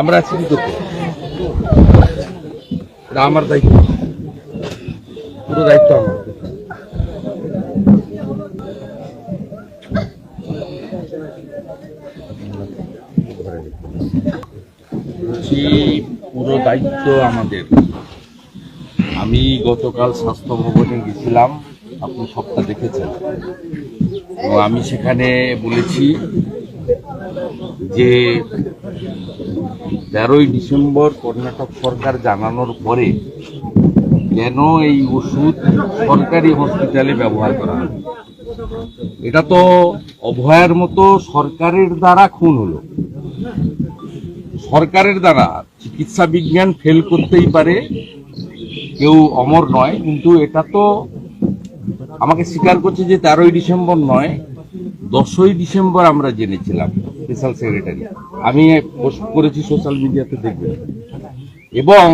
আমরা আছি কি করতে আমার দায়িত্ব। পুরো দায়িত্ব আমার। পুরো দায়িত্ব আমাদের। আমি গতকাল স্বাস্থ্য ভবনে গেছিলাম, আপনি সবটা দেখেছেন। এবং আমি সেখানে বলেছি যে তেরোই ডিসেম্বর কর্ণাটক সরকার জানানোর পরে কেন এই ওষুধ সরকারি হসপিটালে ব্যবহার করা হয়? এটা তো অভয়ার মতো সরকারের দ্বারা খুন হলো। সরকারের দ্বারা চিকিৎসা বিজ্ঞান ফেল করতেই পারে, কেউ অমর নয়, কিন্তু এটা তো আমাকে স্বীকার করছে যে তেরোই ডিসেম্বর নয়, দশই ডিসেম্বর আমরা জেনেছিলাম স্পেশাল সেক্রেটারি আমি পোস্ট করেছি সোশ্যাল মিডিয়াতে দেখবেন। এবং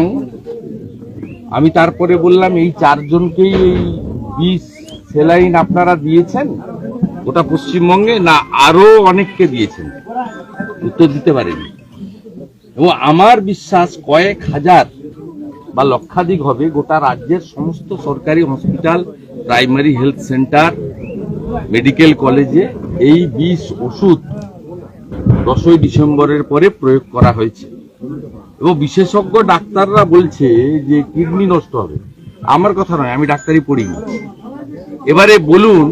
আমি তারপরে বললাম, এই চারজনকেই এই বিষ, সেলাইন আপনারা দিয়েছেন? ওটা পশ্চিমবঙ্গে না আরও অনেককে দিয়েছেন? উত্তর দিতে পারেনি। এবং আমার বিশ্বাস কয়েক হাজার বা লক্ষাধিক হবে গোটা রাজ্যের সমস্ত সরকারি hospital primary health centre, medical কলেজে এই বিষ ওষুধ দশই ডিসেম্বরের পরে প্রয়োগ করা হয়েছে। এবং বিশেষজ্ঞ ডাক্তাররা বলছে যে কিডনি নষ্ট হবে। আমার কথা নয়, আমি ডাক্তারি পড়িনি। এবারে বলুন,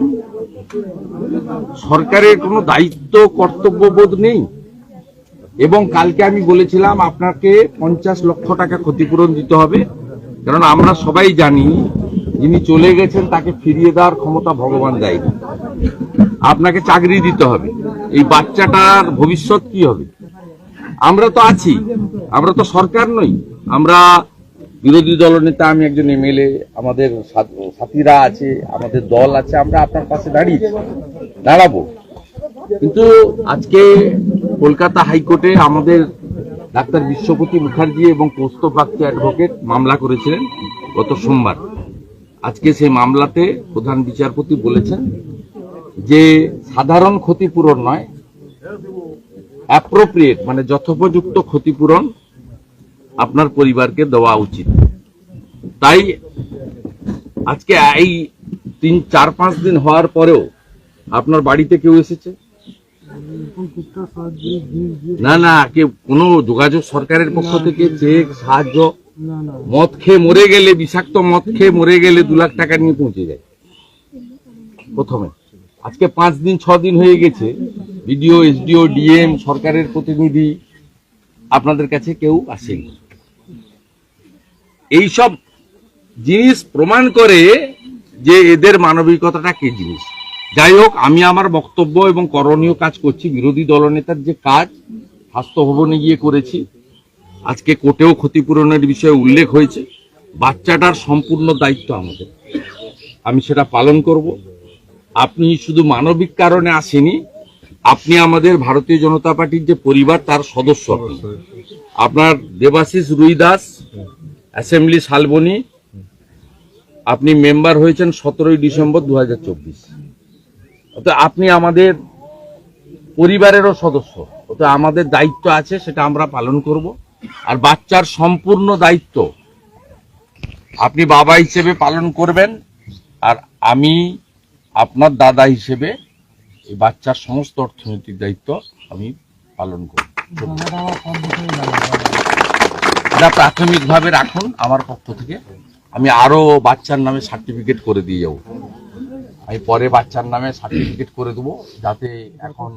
সরকারের কোনো দায়িত্ব, কর্তব্যবোধ নেই? এবং কালকে আমি বলেছিলাম আপনাকে পঞ্চাশ লক্ষ টাকা ক্ষতিপূরণ দিতে হবে। কারণ আমরা সবাই জানি যিনি চলে গেছেন, তাকে ফিরিয়ে দেওয়ার ক্ষমতা ভগবান দেয়নি। আপনাকে চাকরি দিতে হবে। এই বাচ্চাটার ভবিষ্যৎ কি হবে? আমরা তো আছি। আমরা তো সরকার নই। আমরা বিরোধী দলনেতা আমি একজন এমএলএ, আমাদের সাথীরা আছে, আমাদের দল আছে, আমরা আপনার পাশে দাঁড়িয়েছি। দাঁড়াবো। কিন্তু আজকে কলকাতা হাইকোর্টে আমাদের ডাক্তার বিশ্বপতি মুখার্জি এবং বাগচি অ্যাডভোকেট মামলা করেছিলেন গত সোমবার। আজকে সেই মামলাতে প্রধান বিচারপতি বলেছেন যে সাধারণ ক্ষতিপূরণ নয় অ্যাপ্রোপ্রিয়েট মানে যথোপযুক্ত ক্ষতিপূরণ আপনার পরিবারকে দেওয়া উচিত। তাই আজকে এই তিন, চার, পাঁচ দিন হওয়ার পরেও আপনার বাড়িতে কেউ এসেছে? না না, কেউ কোনো যোগাযোগ সরকারের পক্ষ থেকে চেক, সাহায্য মদ খেয়ে মরে গেলে, বিষাক্ত মদ খেয়ে মরে গেলে দু লাখ টাকা নিয়ে পৌঁছে যায়। প্রথমে। আজকে পাঁচ দিন, ছ দিন হয়ে গেছে। বিডিও, এসডিও, ডিএম, সরকারের প্রতিনিধি আপনাদের কাছে কেউ আসেনি। এইসব জিনিস প্রমাণ করে যে এদের মানবিকতাটা কি জিনিস। যাই হোক, আমি আমার বক্তব্য এবং করণীয় কাজ করছি। বিরোধী দলনেতার যে কাজ, স্বাস্থ্য ভবনে গিয়ে করেছি। আজকে কোর্টেও ক্ষতিপূরণের বিষয়ে উল্লেখ হয়েছে। বাচ্চাটার সম্পূর্ণ দায়িত্ব আমাদের। আমি সেটা পালন করব। আপনি শুধু মানবিক কারণে আসেনি, আপনি আমাদের ভারতীয় জনতা পার্টির যে পরিবার, তার সদস্য আপনার দেবাশিস রুই দাস অ্যাসেম্বলি শালবনী, আপনি মেম্বার হয়েছেন সতেরোই ডিসেম্বর দু হাজার চব্বিশ আপনি আমাদের পরিবারেরও সদস্য অর্থাৎ আমাদের দায়িত্ব আছে, সেটা আমরা পালন করব। আর বাচ্চার সম্পূর্ণ দায়িত্ব আপনি বাবা হিসেবে পালন করবেন আর আমি আপনার দাদা হিসেবে এই বাচ্চার সমস্ত অর্থনৈতিক দায়িত্ব আমি পালন করব। এটা প্রাথমিকভাবে রাখুন আমার পক্ষ থেকে। আমি আরও বাচ্চার নামে সার্টিফিকেট করে দিয়ে যাব। আমি পরে বাচ্চার নামে সার্টিফিকেট করে দেবো যাতে এখন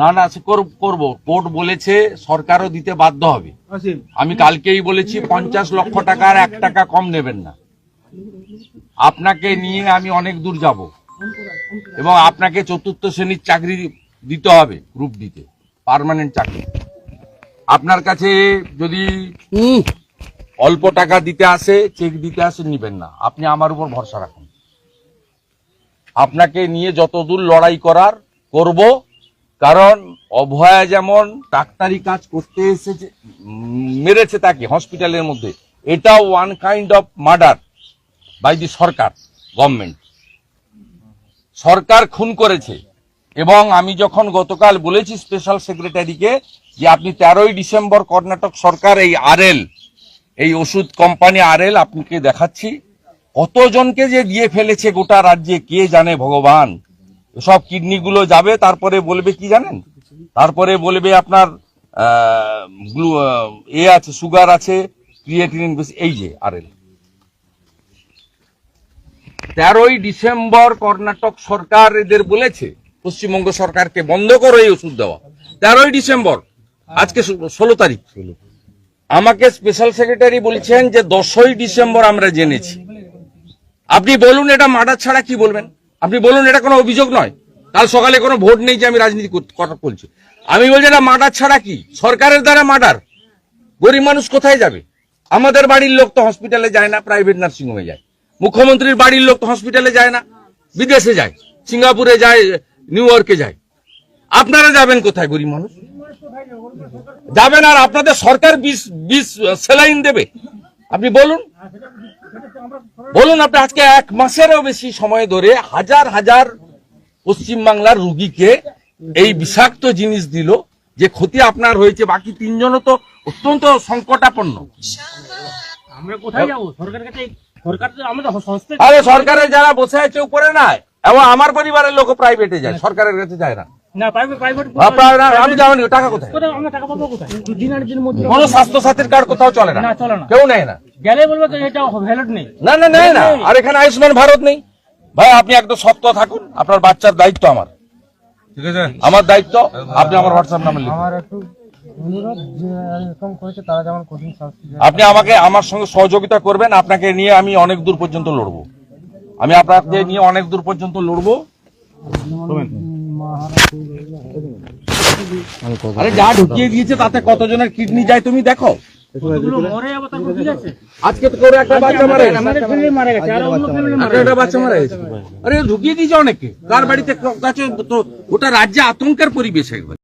না না সে করব করব। কোর্ট বলেছে সরকারও দিতে বাধ্য হবে। আমি কালকেই বলেছি পঞ্চাশ লক্ষ টাকার এক টাকা কম নেবেন না। আপনাকে নিয়ে আমি অনেক দূর যাব। এবং আপনাকে চতুর্থ শ্রেণির চাকরি দিতে হবে গ্রুপ দিতে পার্মানেন্ট চাকরি। আপনার কাছে যদি অল্প টাকা দিতে আসে চেক দিতে আসে নিবেন না। আপনি আমার উপর ভরসা রাখুন। আপনাকে নিয়ে যতদূর লড়াই করার করব, কারণ অভয়া যেমন ডাক্তারি কাজ করতে এসেছে মেরেছে তাকে হসপিটালের মধ্যে এটা one kind of murder by the Sarkar government সরকার খুন করেছে, এবং আমি যখন গতকাল বলেছি স্পেশাল সেক্রেটারিকে যে আপনি তেরোই ডিসেম্বর কর্ণাটক সরকার, এই আরএল এই ওষুধ কোম্পানি আরএল আপনাকে দেখাচ্ছি কতজনকে যে দিয়ে ফেলেছে গোটা রাজ্যে, কে জানে ভগবান? সব কিডনিগুলো যাবে, তারপরে বলবে কি জানেন? তারপরে বলবে আপনার এ আছে, সুগার আছে, ক্রিয়েটিনিন বেশি, এই যে, আরএল। তেরোই ডিসেম্বর কর্ণাটক সরকার এদের বলেছে, পশ্চিমবঙ্গ সরকারকে বন্ধ করো এই ওষুধ দেওয়া। তেরোই ডিসেম্বর, আজকে ষোলো তারিখ। আমাকে স্পেশাল সেক্রেটারি বলছেন যে দশই ডিসেম্বর আমরা জেনেছি। আপনি বলুন এটা মার্ডার ছাড়া কি বলবেন? আপনি বলুন এটা কোনো অভিযোগ নয়। কাল সকালে কোনো ভোট নেই যে আমি রাজনীতি কথা বলছি। আমি বলছি এটা মার্ডার ছাড়া কি? সরকারের দ্বারা মার্ডার? গরিব মানুষ কোথায় যাবে? আমাদের বাড়ির লোক তো হসপিটালে যায় না প্রাইভেট নার্সিং হোমে যায়। মুখ্যমন্ত্রীর বাড়ির লোক তো হসপিটালে যায় না, বিদেশে যায়, সিঙ্গাপুরে যায়, নিউ ইয়র্কে যায়। আপনারা যাবেন কোথায় গরিব মানুষ? যাবেন আর আপনাদের সরকার বিষ বিষ সেলাইন দেবে। আপনি বলুন। বলুন আপনি আজকে এক মাসেরও বেশি সময় ধরে হাজার হাজার পশ্চিমবাংলার রুগীকে এই বিষাক্ত জিনিস দিল যে ক্ষতি আপনার হয়েছে বাকি তিনজনও তো অত্যন্ত সংকটাপন্ন। আমরা কোথায় যাব? সরকারের কাছে আরে সরকারের যারা বসে আছে উপরে নাই। এবং আমার পরিবারের লোক প্রাইভেটে যায় সরকারের কাছে যায় না। না প্রাইভেট প্রাইভেট আপনারা আমি জানি টাকা কোথায়? কোথায়? আমরা টাকা পাবো কোথায়? দিনের মধ্যে কোন স্বাস্থ্য সাথীর কার্ড কোথাও চলে না। না চলে না। কেউ নেয় না। গেলে বলব এটা ভ্যালিড নেই। না না নেয় না। আর এখানে আয়ুষ্মান ভারত নেই। ভাই আপনি একদম সত্য থাকুন। আপনার বাচ্চার দায়িত্ব আমার। ঠিক আছে? আমার দায়িত্ব। আপনি আমার হোয়াটসঅ্যাপ নাম্বার লিখুন। আমার একটু। আপনি আমাকে আমার সঙ্গে সহযোগিতা করবেন। আপনাকে নিয়ে আমি অনেক দূর পর্যন্ত লড়বো। আমি আপনাকে নিয়ে অনেক দূর পর্যন্ত লড়বো। আরে যা ঢুকিয়ে দিয়েছে তাতে কতজনের কিডনি যায় তুমি দেখো। আজকে তো করে একটা বাচ্চা মারা গেছে। আর অন্য ফ্যামিলি আজকে একটা বাচ্চা মারা গেছে। আরে ঢুকিয়ে দিয়েছে অনেকে কার বাড়িতে কাছে গোটা রাজ্যে আতঙ্কের পরিবেশ একবার।